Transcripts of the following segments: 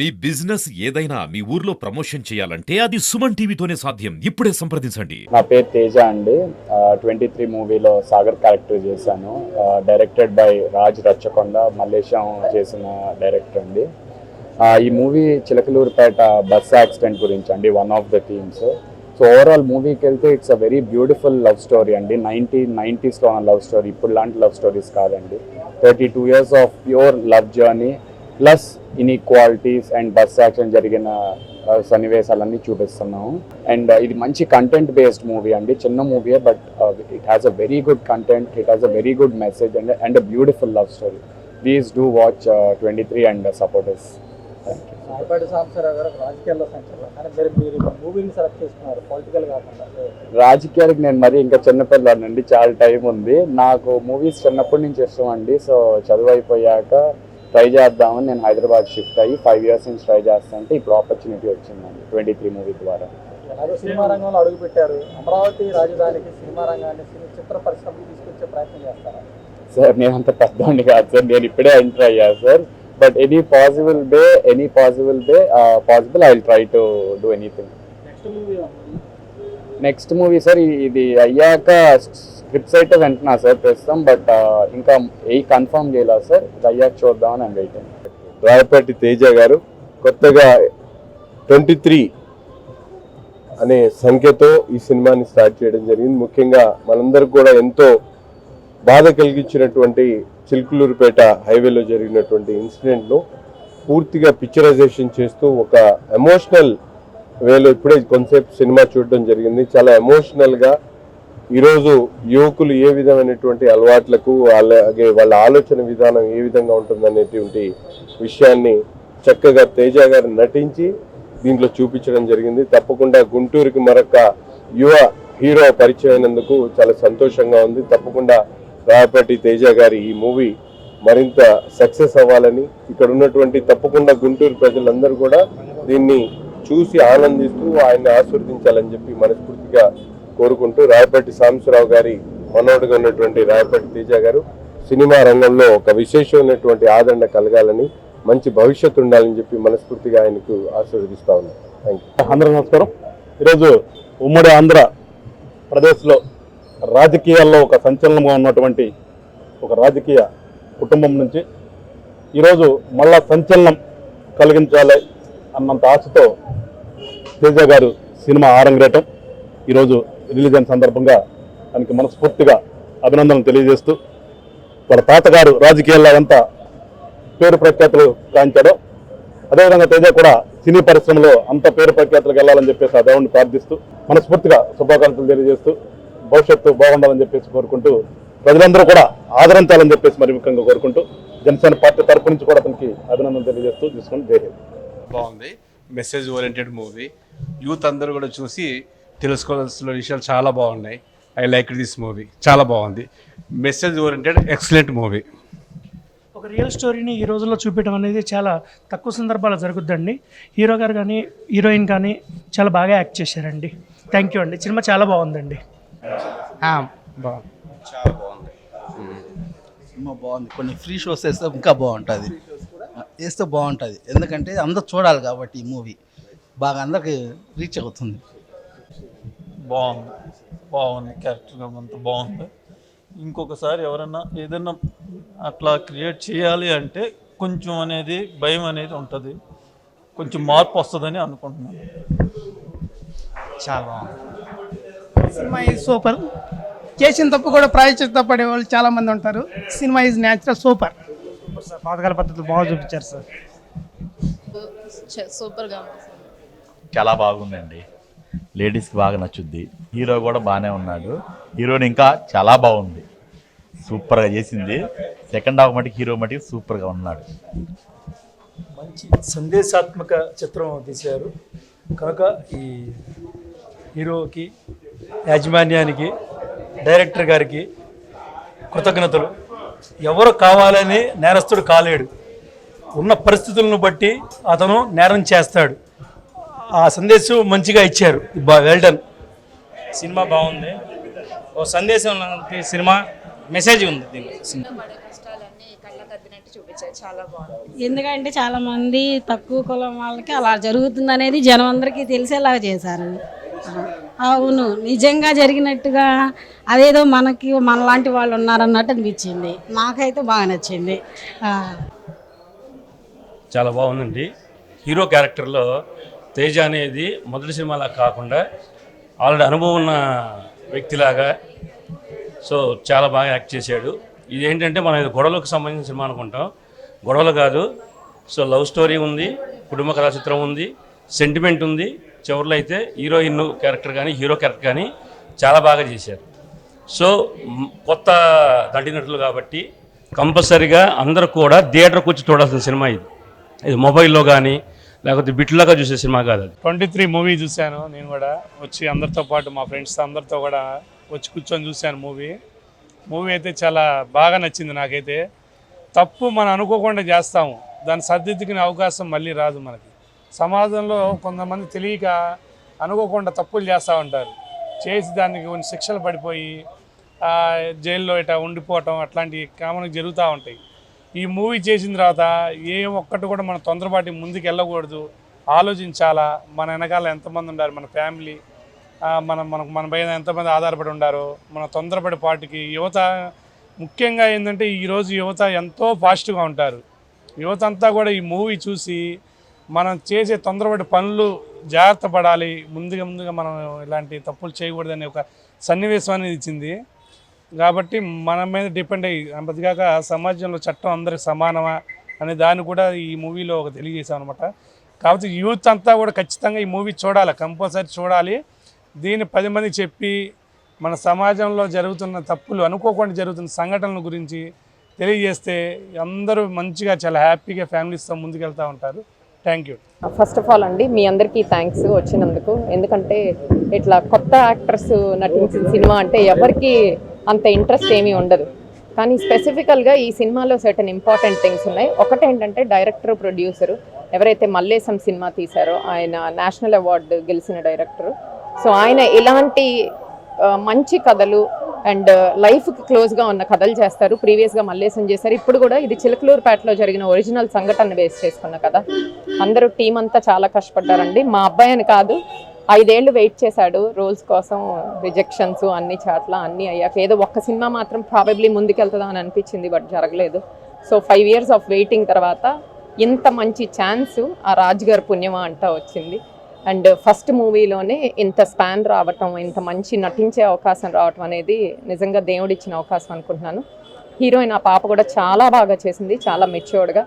మీ business ఏదైనా మీ ఊర్లో promotion చేయాలంటే అది సుమన్ టీవీతోనే సాధ్యం. ఇప్పుడే సంప్రదించండి. నా పేరు తేజ అండి. ట్వంటీ త్రీ మూవీలో సాగర్ క్యారెక్టర్ చేశాను. డైరెక్టెడ్ బై రాజ్ రచ్చకొండ మల్లేశం చేసిన డైరెక్టర్ అండి. ఈ మూవీ చిలకలూరుపేట బస్ యాక్సిడెంట్ గురించి అండి one of the themes. So overall మూవీకి వెళ్తే it's a very beautiful love story అండి. నైన్టీన్ నైంటీస్లో ఉన్న లవ్ స్టోరీ ఇప్పుడు లాంటి లవ్ స్టోరీస్ కాదండి. Thirty two years of pure love journey plus inequalities and bus accident జరిగిన సన్నివేశాలన్నీ చూపిస్తున్నాము. అండ్ ఇది మంచి కంటెంట్ బేస్డ్ మూవీ అండి. చిన్న movie but it has a very good content it has a very good message and and a beautiful love story please do watch twenty three and supporters రాజకీయాలకు నేను మరి ఇంకా చిన్నపిల్లాడినండి చాలా time ఉంది. నాకు movies చిన్నప్పటి నుంచి ఇష్టం అండి. సో చదువు అయిపోయాక ట్రై చేద్దామని నేను హైదరాబాద్ షిఫ్ట్ అయ్యి ఫైవ్ ఇయర్స్ నుంచి ట్రై చేస్తానంటే ఇప్పుడు ఆపర్చునిటీ వచ్చిందండి ట్వంటీ త్రీ మూవీ ద్వారా సినిమా రంగంలో అడుగు పెట్టారు. అమరావతి రాజధానికి సినిమా రంగాన్ని సినీ చిత్ర పరిశ్రమకు తీసుకొచ్చే ప్రయత్నం చేస్తారా? సార్ నేను అంత పెద్దవాడిని కాదు సార్ నేను ఇప్పుడే ఎంటర్ అయ్యా sir. But any possible way any possible way possible I will try to do anything next movie sir ఇది అయ్యాక స్క్రిప్ట్స్ అయితే వెంటనా సార్ ప్రస్తుతం బట్ ఇంకా ఏ కన్ఫర్మ్ చేయలేదు సార్ ఇది అయ్యాక చూద్దామని నేను వెయిటింగ్ రాయపాటి తేజ గారు కొత్తగా ట్వంటీ త్రీ అనే సంఖ్యతో ఈ సినిమాని స్టార్ట్ చేయడం జరిగింది. ముఖ్యంగా మనందరికి కూడా ఎంతో బాధ కలిగించినటువంటి చిలుకులూరుపేట హైవేలో జరిగినటువంటి ఇన్సిడెంట్ను పూర్తిగా పిక్చరైజేషన్ చేస్తూ ఒక ఎమోషనల్ వేలో ఇప్పుడే కొంతసేపు సినిమా చూడడం జరిగింది. చాలా ఎమోషనల్గా ఈరోజు యువకులు ఏ విధమైనటువంటి అలవాట్లకు అలాగే వాళ్ళ ఆలోచన విధానం ఏ విధంగా ఉంటుందనేటువంటి విషయాన్ని చక్కగా తేజ గారు నటించి దీంట్లో చూపించడం జరిగింది. తప్పకుండా గుంటూరుకి మరొక యువ హీరో పరిచయం అయినందుకు చాలా సంతోషంగా ఉంది. తప్పకుండా రాయపాటి తేజ గారి ఈ మూవీ మరింత సక్సెస్ అవ్వాలని ఇక్కడ ఉన్నటువంటి తప్పకుండా గుంటూరు ప్రజలందరూ కూడా దీన్ని చూసి ఆనందిస్తూ ఆయన్ని ఆస్వాదించాలని చెప్పి మనస్ఫూర్తిగా కోరుకుంటూ రాయపట్టి సాంబశివరావు గారి మనోడుగా ఉన్నటువంటి రాయపట్టి తేజ గారు సినిమా రంగంలో ఒక విశేషమైనటువంటి ఆదరణ కలగాలని మంచి భవిష్యత్తు ఉండాలని చెప్పి మనస్ఫూర్తిగా ఆయనకు ఆశీర్వదిస్తా ఉన్నాను థ్యాంక్ యూ అందరూ నమస్కారం. ఈరోజు ఉమ్మడి ఆంధ్ర ప్రదేశ్లో రాజకీయాల్లో ఒక సంచలనంగా ఉన్నటువంటి ఒక రాజకీయ కుటుంబం నుంచి ఈరోజు మళ్ళా సంచలనం కలిగించాలి అన్నంత ఆశతో తేజ గారు సినిమా ఆరంగేటం ఈరోజు రిలీజ్ అయిన సందర్భంగా దానికి మనస్ఫూర్తిగా అభినందనలు తెలియజేస్తూ వాళ్ళ తాతగారు రాజకీయాల్లో అంతా పేరు ప్రఖ్యాతులు కాంచాడు అదేవిధంగా తేజ కూడా సినీ పరిశ్రమలో అంత పేరు ప్రఖ్యాతులకు వెళ్ళాలని చెప్పేసి ఆ దేవుణ్ణి ప్రార్థిస్తూ మనస్ఫూర్తిగా శుభాకాంక్షలు తెలియజేస్తూ భవిష్యత్తు బాగుండాలని చెప్పేసి కోరుకుంటూ ప్రజలందరూ కూడా ఆదరించాలని చెప్పేసి మరి ముఖ్యంగా కోరుకుంటూ జనసేన పార్టీ తరపు నుంచి కూడా అతనికి అభినందనలు తెలియజేస్తూ తీసుకుని జై బాగుంది. మెసేజ్ ఓరియంటెడ్ మూవీ యూత్ అందరూ కూడా చూసి తెలుసుకోవాల్సిన విషయాలు చాలా బాగున్నాయి. I like this movie. చాలా బాగుంది. Message oriented excellent movie. ఒక రియల్ స్టోరీని ఈ రోజుల్లో చూపించడం అనేది చాలా తక్కువ సందర్భాల్లో జరుగుద్దండి. హీరో గారు కానీ హీరోయిన్ కానీ చాలా బాగా యాక్ట్ చేశారండి. థ్యాంక్ యూ అండి. సినిమా చాలా బాగుందండి. బాగుంది. సినిమా బాగుంది. కొన్ని ఫ్రీ షోస్ వేస్తే ఇంకా బాగుంటుంది. వేస్తే బాగుంటుంది. ఎందుకంటే అందరు చూడాలి కాబట్టి ఈ మూవీ. బాగా అందరికి రీచ్ అవుతుంది. బాగుంది. బాగుంది. క్యారెక్టర్ అంతా బాగుంది. ఇంకొకసారి ఎవరన్నా ఏదన్నా అట్లా క్రియేట్ చేయాలి అంటే కొంచెం అనేది భయం అనేది ఉంటుంది. కొంచెం మార్పు వస్తుందని అనుకుంటున్నాను. చాలా బాగుంది. సినిమా ఈజ్ సూపర్ చేసిన తప్పు కూడా ప్రాయచిత్త పడే వాళ్ళు చాలా మంది ఉంటారు. సినిమా ఈజ్ న్యాచురల్ సూపర్ పాతకాల పద్ధతులు బాగా చూపించారు సార్. సూపర్గా చాలా బాగుందండి. లేడీస్కి బాగా నచ్చుద్ది. హీరో కూడా బాగానే ఉన్నాడు. హీరోయిన్ ఇంకా చాలా బాగుంది. సూపర్గా చేసింది. సెకండ్ హాఫ్ మటుకు హీరో మటుకు సూపర్గా ఉన్నాడు. మంచి సందేశాత్మక చిత్రం తీశారు. కనుక ఈ హీరోకి యాజమాన్యానికి డైరెక్టర్ గారికి కృతజ్ఞతలు. ఎవరు కావాలని నేరస్తుడు కాలేడు. ఉన్న పరిస్థితులను బట్టి అతను నేరం చేస్తాడు. ఆ సందేశం మంచిగా ఇచ్చారు. వెల్ డన్ సినిమా బాగుంది. ఓ సందేశం లాంటి సినిమా మెసేజ్ ఉంది దీనిలో పడే కష్టాలన్నీ కళ్ళకద్దినట్టు చూపించారు చాలా బాగుంది. ఎందుకంటే చాలా మంది తక్కువ కులం వాళ్ళకి అలా జరుగుతుంది అనేది జనం అందరికీ తెలిసేలాగా చేశారు. అవును నిజంగా జరిగినట్టుగా అదేదో మనకి మనలాంటి వాళ్ళు ఉన్నారన్నట్టు అనిపించింది. నాకైతే బాగా నచ్చింది. చాలా బాగుందండి. హీరో క్యారెక్టర్లో తేజ అనేది మొదటి సినిమాలా కాకుండా ఆల్రెడీ అనుభవం ఉన్న వ్యక్తిలాగా సో చాలా బాగా యాక్ట్ చేశాడు. ఇది ఏంటంటే మనం ఇది గొడవలకు సంబంధించిన సినిమా అనుకుంటాం. గొడవలు కాదు. సో లవ్ స్టోరీ ఉంది కుటుంబ కథాచిత్రం ఉంది సెంటిమెంట్ ఉంది. చివరిలో అయితే హీరోయిన్ క్యారెక్టర్ కానీ హీరో క్యారెక్టర్ కానీ చాలా బాగా చేశారు. సో కొత్త నటినటులు కాబట్టి కంపల్సరీగా అందరూ కూడా థియేటర్కి వచ్చి చూడాల్సిన సినిమా ఇది. ఇది మొబైల్లో కానీ లేకపోతే బిట్లాగా చూసే సినిమా కాదు అది. ట్వంటీ త్రీ మూవీ చూశాను నేను కూడా. వచ్చి అందరితో పాటు మా ఫ్రెండ్స్ అందరితో కూడా వచ్చి కూర్చొని చూశాను మూవీ. మూవీ అయితే చాలా బాగా నచ్చింది నాకైతే. తప్పు మనం అనుకోకుండా చేస్తాము. దాన్ని సర్దిద్దుకునే అవకాశం మళ్ళీ రాదు మనకి. సమాజంలో కొంతమంది తెలియక అనుకోకుండా తప్పులు చేస్తూ ఉంటారు. చేసి దానికి కొన్ని శిక్షలు పడిపోయి జైల్లో ఇట్లా ఉండిపోవటం అట్లాంటివి కామన్గా జరుగుతూ ఉంటాయి. ఈ మూవీ చేసిన తర్వాత ఏ ఒక్కటి కూడా మనం తొందరపాటి ముందుకు వెళ్ళకూడదు. ఆలోచించాలా? మన వెనకాల ఎంతమంది ఉండారు మన ఫ్యామిలీ మనం మన మనకు మన పైన ఎంతమంది ఆధారపడి ఉండారో? మన తొందరపడి పాటికి యువత ముఖ్యంగా ఏంటంటే ఈరోజు యువత ఎంతో ఫాస్ట్గా ఉంటారు. యువత అంతా కూడా ఈ మూవీ చూసి మనం చేసే తొందరపడి పనులు జాగ్రత్త పడాలి. ముందుగా ముందుగా మనం ఇలాంటి తప్పులు చేయకూడదనే ఒక సన్నివేశం అనేది ఇచ్చింది. కాబట్టి మన మీద డిపెండ్ అయ్యి అంతేకాక సమాజంలో చట్టం అందరికి సమానమా అనే దాన్ని కూడా ఈ మూవీలో ఒక తెలియజేశాం అనమాట కాబట్టి యూత్ అంతా కూడా ఖచ్చితంగా ఈ మూవీ చూడాలి కంపల్సరీ చూడాలి. దీన్ని పది మంది చెప్పి మన సమాజంలో జరుగుతున్న తప్పులు అనుకోకుండా జరుగుతున్న సంఘటనల గురించి తెలియజేస్తే అందరూ మంచిగా చాలా హ్యాపీగా ఫ్యామిలీస్తో ముందుకెళ్తూ ఉంటారు. Thank you first of all అండి మీ అందరికీ థ్యాంక్స్ వచ్చినందుకు. ఎందుకంటే ఇట్లా కొత్త యాక్టర్స్ నటించిన సినిమా అంటే ఎవరికి అంత ఇంట్రెస్ట్ ఏమీ ఉండదు. కానీ స్పెసిఫికల్గా ఈ సినిమాలో సర్టన్ ఇంపార్టెంట్ థింగ్స్ ఉన్నాయి. ఒకటేంటంటే డైరెక్టర్ ప్రొడ్యూసర్ ఎవరైతే మల్లేశం సినిమా తీశారో ఆయన నేషనల్ అవార్డు గెలిచిన డైరెక్టర్ సో ఆయన ఇలాంటి మంచి కథలు అండ్ లైఫ్కి క్లోజ్గా ఉన్న కథలు చేస్తారు. ప్రీవియస్గా మల్లేశం చేశారు. ఇప్పుడు కూడా ఇది చిలకలూరుపేటలో జరిగిన ఒరిజినల్ సంఘటన బేస్ చేసుకున్న కథ. అందరూ టీం అంతా చాలా కష్టపడ్డారండి. మా అబ్బాయి అని కాదు ఐదేళ్ళు వెయిట్ చేశాడు రోల్స్ కోసం రిజెక్షన్స్ అన్ని చాట్ల అన్నీ అయ్యాక. ఏదో ఒక్క సినిమా మాత్రం ప్రాబబ్లీ ముందుకెళ్తుందా అని అనిపించింది బట్ జరగలేదు. So five years of waiting తర్వాత ఇంత మంచి ఛాన్స్ ఆ రాజుగారు పుణ్యమా అంటా వచ్చింది. అండ్ ఫస్ట్ మూవీలోనే ఇంత స్పాన్ రావటం ఇంత మంచి నటించే అవకాశం రావటం అనేది నిజంగా దేవుడిచ్చిన అవకాశం అనుకుంటున్నాను. హీరోయిన్ ఆ పాప కూడా చాలా బాగా చేసింది చాలా మెచ్యూర్డ్గా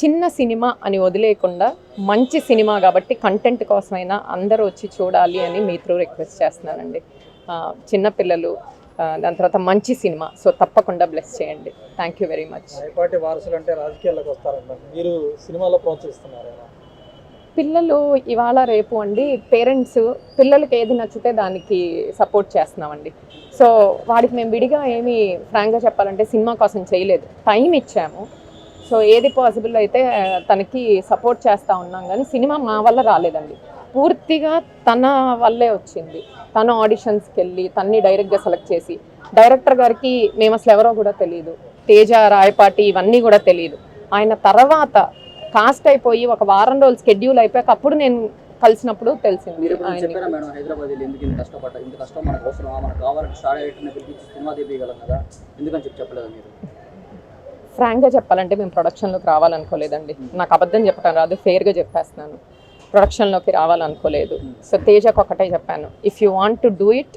చిన్న సినిమా అని వదిలేయకుండా మంచి సినిమా కాబట్టి కంటెంట్ కోసమైనా అందరూ వచ్చి చూడాలి అని మీ త్రూ రిక్వెస్ట్ చేస్తున్నానండి చిన్నపిల్లలు దాని తర్వాత మంచి సినిమా. సో తప్పకుండా బ్లెస్ చేయండి. థ్యాంక్ యూ వెరీ మచ్ వారసులు అంటే రాజకీయాల్లోకి వస్తారంట మీరు సినిమాలో ప్రోత్సహిస్తున్నారు? పిల్లలు ఇవాళ రేపు అండి పేరెంట్స్ పిల్లలకి ఏది నచ్చితే దానికి సపోర్ట్ చేస్తున్నామండి. సో వాడికి మేము విడిగా ఏమి ఫ్రాంక్గా చెప్పాలంటే సినిమా కోసం చేయలేదు. టైం ఇచ్చాము. సో ఏది పాసిబుల్ అయితే తనకి సపోర్ట్ చేస్తూ ఉన్నాం. కానీ సినిమా మా వల్ల రాలేదండి. పూర్తిగా తన వల్లే వచ్చింది. తన ఆడిషన్స్కి వెళ్ళి తన్ని డైరెక్ట్గా సెలెక్ట్ చేసి. డైరెక్టర్ గారికి మేము అసలు ఎవరో కూడా తెలియదు తేజ రాయపాటి ఇవన్నీ కూడా తెలియదు ఆయన తర్వాత కాస్ట్ అయిపోయి ఒక వారం రోజులు స్కెడ్యూల్ అయిపోయాక అప్పుడు నేను కలిసినప్పుడు తెలిసింది ఫ్రాంక్గా చెప్పాలంటే మేము ప్రొడక్షన్లోకి రావాలనుకోలేదండి. నాకు అబద్ధం చెప్పడం రాదు ఫేర్గా చెప్పేస్తున్నాను. ప్రొడక్షన్లోకి రావాలనుకోలేదు. సో తేజకు ఒకటే చెప్పాను if you want to do it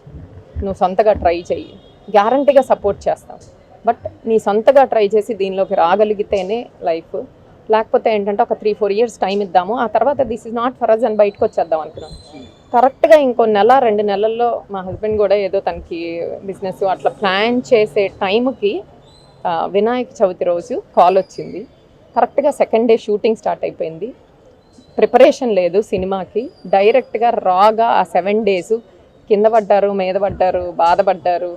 నువ్వు సొంతగా ట్రై చెయ్యి. గ్యారంటీగా సపోర్ట్ చేస్తాం. బట్ నీ సొంతగా ట్రై చేసి దీనిలోకి రాగలిగితేనే లైఫ్. లేకపోతే ఏంటంటే ఒక త్రీ ఫోర్ ఇయర్స్ టైం ఇద్దాము. ఆ తర్వాత this is not for us అని బయటకు వచ్చేద్దాం అనుకున్నాం. కరెక్ట్గా ఇంకో నెల రెండు నెలల్లో మా హస్బెండ్ కూడా ఏదో తనకి బిజినెస్ అట్లా ప్లాన్ చేసే టైంకి వినాయక చవితి రోజు కాల్ వచ్చింది. కరెక్ట్గా సెకండ్ డే షూటింగ్ స్టార్ట్ అయిపోయింది. ప్రిపరేషన్ లేదు సినిమాకి. డైరెక్ట్గా రాగా ఆ సెవెన్ డేస్ కింద పడ్డారు మీద పడ్డారు బాధపడ్డారు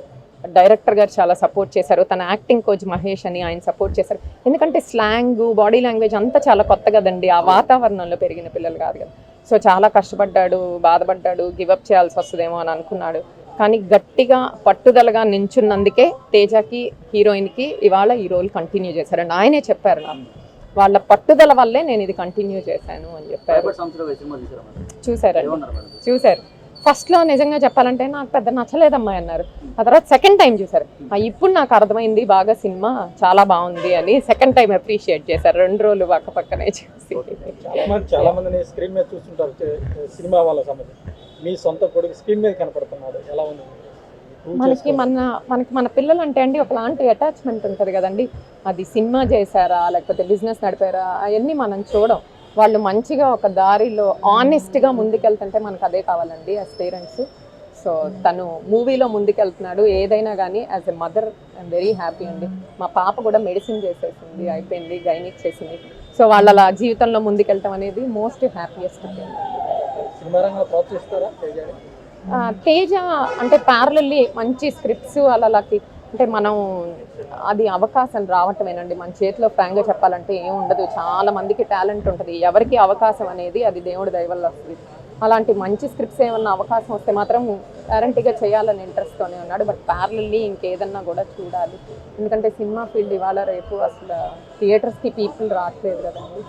డైరెక్టర్ గారు చాలా సపోర్ట్ చేశారు. తన యాక్టింగ్ కోచ్ మహేష్ అని ఆయన సపోర్ట్ చేశారు. ఎందుకంటే స్లాంగ్ బాడీ లాంగ్వేజ్ అంతా చాలా కొత్త కదండి. ఆ వాతావరణంలో పెరిగిన పిల్లలు కాదు కదా. సో చాలా కష్టపడ్డాడు బాధపడ్డాడు గివప్ చేయాల్సి వస్తుందేమో అని అనుకున్నాడు. కానీ గట్టిగా పట్టుదలగా నించున్నందుకే తేజకి హీరోయిన్కి ఇవాళ ఈ రోల్ కంటిన్యూ చేశారండి ఆయనే చెప్పారు నాకు వాళ్ళ పట్టుదల వల్లే నేను ఇది కంటిన్యూ చేశాను అని చెప్పారు. చూసారండి చూశారు. ఫస్ట్లో నిజంగా చెప్పాలంటే నాకు పెద్ద నచ్చలేదమ్మా అన్నారు. ఆ తర్వాత సెకండ్ టైం చూసారు ఆ, ఇప్పుడు నాకు అర్థమైంది బాగా సినిమా చాలా బాగుంది అని సెకండ్ టైం అప్రిషియేట్ చేశారు. రెండు రోజులు పక్క పక్కనే చూసి చాలా మంది చాలా మందిని స్క్రీన్ మీద చూస్తుంటారు సినిమా వాళ్ళ సంబంధించి. మీ సొంత కొడుకు స్క్రీన్ మీద కనపడుతున్నాడు. ఎలా ఉంది? మనకి. మన మనకి మన పిల్లలు అంటే అండి ఒకలాంటి అటాచ్మెంట్ ఉంటుంది కదండి. అది సినిమా చేశారా లేకపోతే బిజినెస్ నడిపారా అవన్నీ మనం చూడం. వాళ్ళు మంచిగా ఒక దారిలో ఆనెస్ట్గా ముందుకెళ్తుంటే మనకు అదే కావాలండి యాజ్ పేరెంట్స్ సో తను మూవీలో ముందుకెళ్తున్నాడు. ఏదైనా కానీ as a mother I'm very happy అండి. మా పాప కూడా మెడిసిన్ చేసేసింది అయిపోయింది గైనిక్ చేసింది. సో వాళ్ళ జీవితంలో ముందుకెళ్ళటం అనేది మోస్ట్ హ్యాపీయెస్ట్ థింగ్ ప్రోత్సహిస్తారా తేజ? అంటే ప్యారలల్లీ మంచి స్క్రిప్ట్స్ అలాకి అంటే మనం అది అవకాశం రావటమేనండి. మన చేతిలో ఫ్రాంక్గా చెప్పాలంటే ఏం ఉండదు. చాలా మందికి టాలెంట్ ఉంటుంది. ఎవరికి అవకాశం అనేది అది దేవుడి దయవల్ల వస్తుంది. అలాంటి మంచి స్క్రిప్ట్స్ ఏమన్నా అవకాశం వస్తే మాత్రం గ్యారంటీగా చేయాలని ఇంట్రెస్ట్తోనే ఉన్నాడు. బట్ ప్యారలల్లీ ఇంకేదన్నా కూడా చూడాలి. ఎందుకంటే సినిమా ఫీల్డ్ ఇవాళ రేపు అసలు థియేటర్స్కి పీపుల్ రావట్లేదు కదండి.